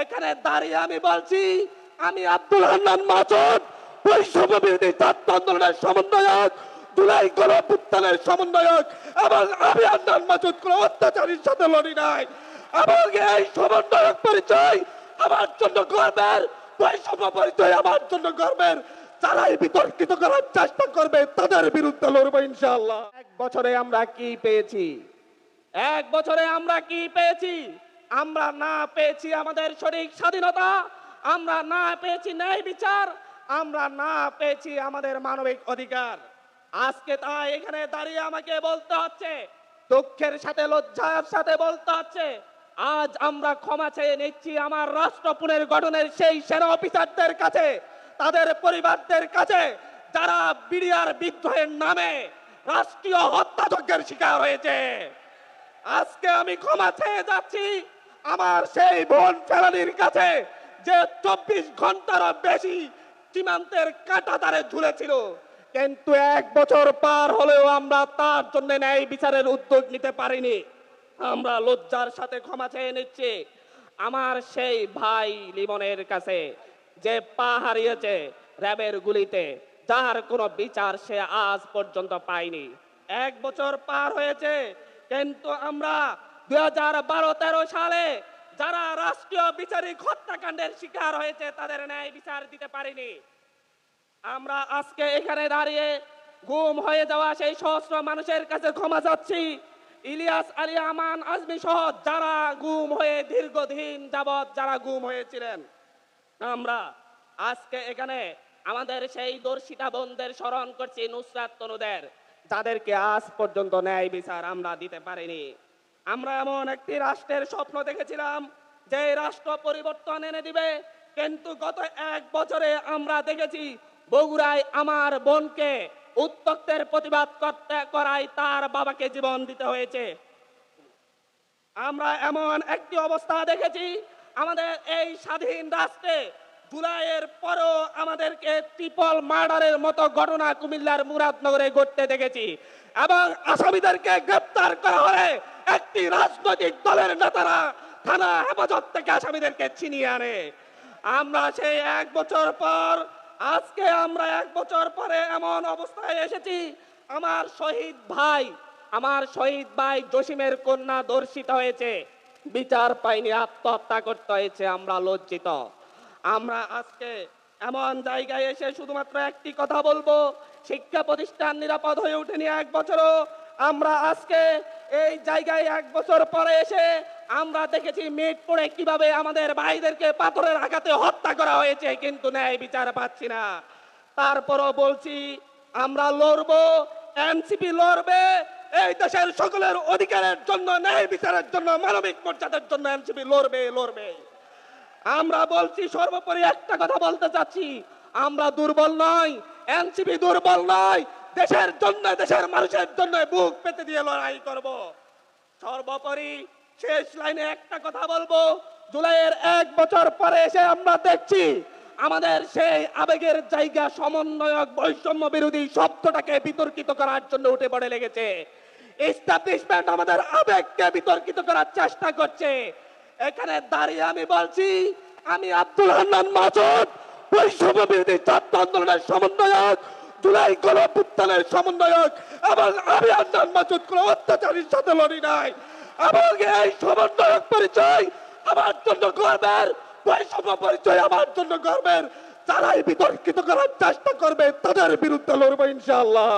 এখানে দাঁড়িয়ে আমি বলছি, আমি আব্দুল হান্নান মাসুদ বৈষম্য বিরোধী ছাত্র আন্দোলনের সমন্বয়ক, জুলাই গণপুত্থানের সমন্বয়ক, এবং আমি হান্নান মাসুদ, কোন অত্যাচারীর সাথে লড়ি নাই। এবং এই সমন্বয়ক পরিচয় আমার জন্য গর্বের, বৈষম্য পরিচয় আমার জন্য গর্বের। যারাই বিতর্কিত করার চেষ্টা করবে, তাদের বিরুদ্ধে লড়বো ইনশাআল্লাহ। এক বছরে আমরা কি পেয়েছি? এক বছরে আমরা কি পেয়েছি? আমরা না পেয়েছি আমাদের সঠিক স্বাধীনতা, আমরা না পেয়েছি ন্যায় বিচার, আমরা না পেয়েছি আমাদের মানবিক অধিকার। আজকে তাই এখানে দাঁড়িয়ে আমাকে বলতে হচ্ছে, দুঃখের সাথে লজ্জার সাথে বলতে হচ্ছে, আজ আমরা ক্ষমা চেয়ে নিচ্ছি আমার রাষ্ট্র পুনর্গঠনের সেই সেনা অফিসারদের কাছে, তাদের পরিবারদের কাছে, যারা বিডিআর বিদ্রোহের নামে রাষ্ট্রীয় হত্যাযজ্ঞের শিকার হয়েছে। আজকে আমি ক্ষমা চেয়ে যাচ্ছি আমার সেই বোন ফেরানির কাছে যে চব্বিশ ঘন্টারও বেশি সীমান্তের কাটাতারে ঝুলেছিল। কিন্তু এক বছর পার হলেও আমরা তার জন্য ন্যায় বিচারের উদ্যোগ নিতে পারিনি। আমরা লজ্জার সাথে ক্ষমা চেয়ে নিচ্ছি। আমার সেই ভাই লিমনের কাছে যে পা হারিয়েছে র্যাবের গুলিতে যার কোনো বিচার সে আজ পর্যন্ত পায়নি। এক বছর পার হয়েছে, কিন্তু আমরা দুই হাজার বারো তেরো সালে যারা রাষ্ট্রীয় বিচারিক হত্যাকাণ্ডের শিকার হয়েছে, তাদের ন্যায় বিচার দিতে পারিনি। আমরা আজকে এখানে দাঁড়িয়ে গুম হয়ে যাওয়া সেই সহস্র মানুষের কাছে ক্ষমা চাচ্ছি। ইলিয়াস আলী আমান আজমি সহ যারা গুম হয়ে দীর্ঘদিন যাবৎ যারা গুম হয়েছিলেন, আমরা আজকে এখানে আমাদের সেই দর্শিতা বোনদের স্মরণ করছি নুসরাত তনুদের, যাদেরকে আজ পর্যন্ত ন্যায় বিচার আমরা দিতে পারিনি। আমরা এমন একটি রাষ্ট্রের স্বপ্ন দেখেছিলাম যে রাষ্ট্র পরিবর্তন এনে দিবে। কিন্তু গত এক বছরে আমরা দেখেছি, বগুড়ায় আমার বোনকে উত্তক্তের প্রতিবাদ করতে করায় তার বাবাকে জীবন দিতে হয়েছে। আমরা এমন একটি অবস্থা দেখেছি, আমাদের এই স্বাধীন রাষ্ট্রে জুলাইয়ের পরও আমাদেরকে ট্রিপল মার্ডারের মতো ঘটনা কুমিল্লার মুরাদনগরে ঘটতে দেখেছি এবং আসামিদেরকে গ্রেপ্তার করা হলে একটি রাজনৈতিক দলের নেতারা থানা হেফাজত থেকে আসামিদেরকে ছিনিয়ে আনে। আমরা সেই এক বছর পর, আজকে আমরা এক বছর পরে এমন অবস্থায় এসেছি, আমার শহীদ ভাই, আমার শহীদ ভাই জসিমের কন্যা দর্শিত হয়েছে। বিচার পাইনি আত্মহত্যা করতে হয়েছে, আমরা লজ্জিত। আমরা আজকে এমন জায়গায় এসে শুধুমাত্র একটি কথা বলব, শিক্ষা প্রতিষ্ঠান নিরাপদ হয়ে ওঠেনি এক বছরও। আমরা আজকে এই জায়গায় এক বছর পরে এসে আমরা দেখেছি মিটপুরে কীভাবে আমাদের ভাইদেরকে পাথরের আঘাতে হত্যা করা হয়েছে, কিন্তু ন্যায় বিচার পাচ্ছি না। তারপরও বলছি, আমরা লড়বো, এনসিপি লড়বে, এই দেশের সকলের অধিকারের জন্য, ন্যায় বিচারের জন্য, মানবিক মর্যাদার জন্য এনসিপি লড়বে লড়বে। আমরা বলছি সর্বোপরি একটা কথা বলতে চাচ্ছি। আমরা দুর্বল নই, এনসিপি দুর্বল নয় দেশের জন্য, দেশের মানুষের জন্য বুক পেতে দিয়ে লড়াই করব। সর্বোপরি শেষ লাইনে একটা কথা বলব, জুলাইয়ের এক বছর পরে এসে আমরা দেখছি আমাদের সেই আবেগের জায়গা সমন্বয়ক বৈষম্য বিরোধী শব্দটাকে বিতর্কিত করার জন্য উঠে পড়ে লেগেছে। এস্টাবলিশমেন্ট আমাদের আবেগকে বিতর্কিত করার চেষ্টা করছে। এখানে দাঁড়িয়ে আমি বলছি, আমি আব্দুল হান্নান মাসুদ বৈষম্য বিরোধী ছাত্র আন্দোলনের সমন্বয়ক, জুলাই গণপুত্থানের সমন্বয়ক, এবং আমি মাসুদ কোন অত্যাচারীর সাথে লড়ি নাই। এবং এই সমন্বয়ক পরিচয় আমার জন্য গর্বের, বৈষম্য পরিচয় আমার জন্য গর্বের। যারাই বিতর্কিত করার চেষ্টা করবে, তাদের বিরুদ্ধে লড়বো ইনশাআল্লাহ।